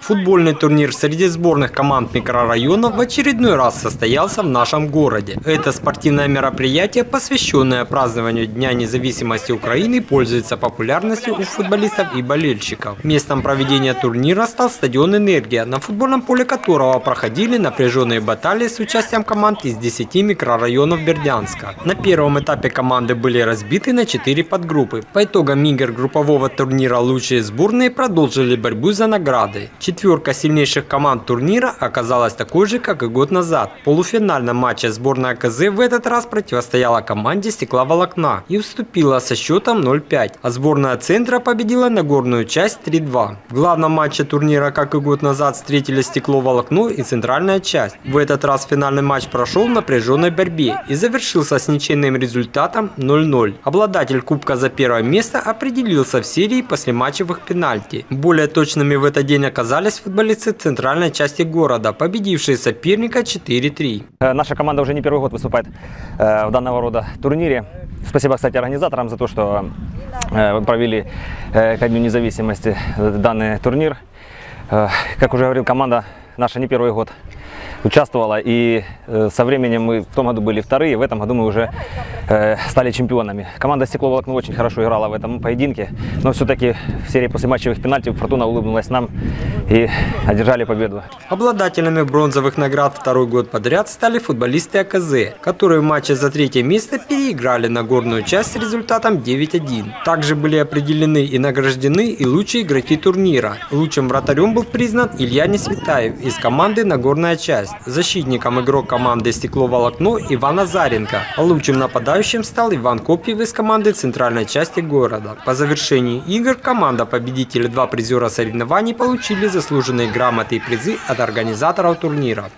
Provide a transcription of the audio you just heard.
Футбольный турнир среди сборных команд микрорайона в очередной раз состоялся в нашем городе. Это спортивное мероприятие, посвященное празднованию Дня независимости Украины, пользуется популярностью у футболистов и болельщиков. Местом проведения турнира стал стадион «Энергия», на футбольном поле которого проходили напряженные баталии с участием команд из 10 микрорайонов Бердянска. На первом этапе команды были разбиты на 4 подгруппы. По итогам игр группового турнира лучшие сборные продолжили борьбу за награды. Четверка сильнейших команд турнира оказалась такой же, как и год назад. В полуфинальном матче сборная КЗ в этот раз противостояла команде стекловолокна и уступила со счетом 0-5, а сборная центра победила Нагорную часть 3-2. В главном матче турнира, как и год назад, встретили стекловолокно и центральная часть. В этот раз финальный матч прошел в напряженной борьбе и завершился с ничейным результатом 0-0. Обладатель кубка за первое место определился в серии после матчевых пенальти. Более точными в этот день оказались футболисты центральной части города, победившие соперника 4-3. Э, Наша команда уже не первый год выступает э, в данного рода турнире. Спасибо, кстати, организаторам за то, что э, провели ко Дню независимости данный турнир. Как уже говорил, команда наша не первый год участвовала, и э, со временем мы в том году были вторые, в этом году мы уже э, стали чемпионами. Команда «Стекловолокно» очень хорошо играла в этом поединке, но все-таки в серии после матчевых пенальти «Фортуна» улыбнулась нам и одержали победу. Обладателями бронзовых наград второй год подряд стали футболисты АКЗ, которые в матче за третье место переиграли Нагорную часть с результатом 9-1. Также были определены и награждены и лучшие игроки турнира. Лучшим вратарем был признан Илья Несветаев из команды Нагорная часть. Защитником игрок команды Стекло-Волокно Иван Азаренко. А лучшим нападающим стал Иван Копьев из команды центральной части города. По завершении игр команда победители два призера соревнований получили заслуженные грамоты и призы от организаторов турнира.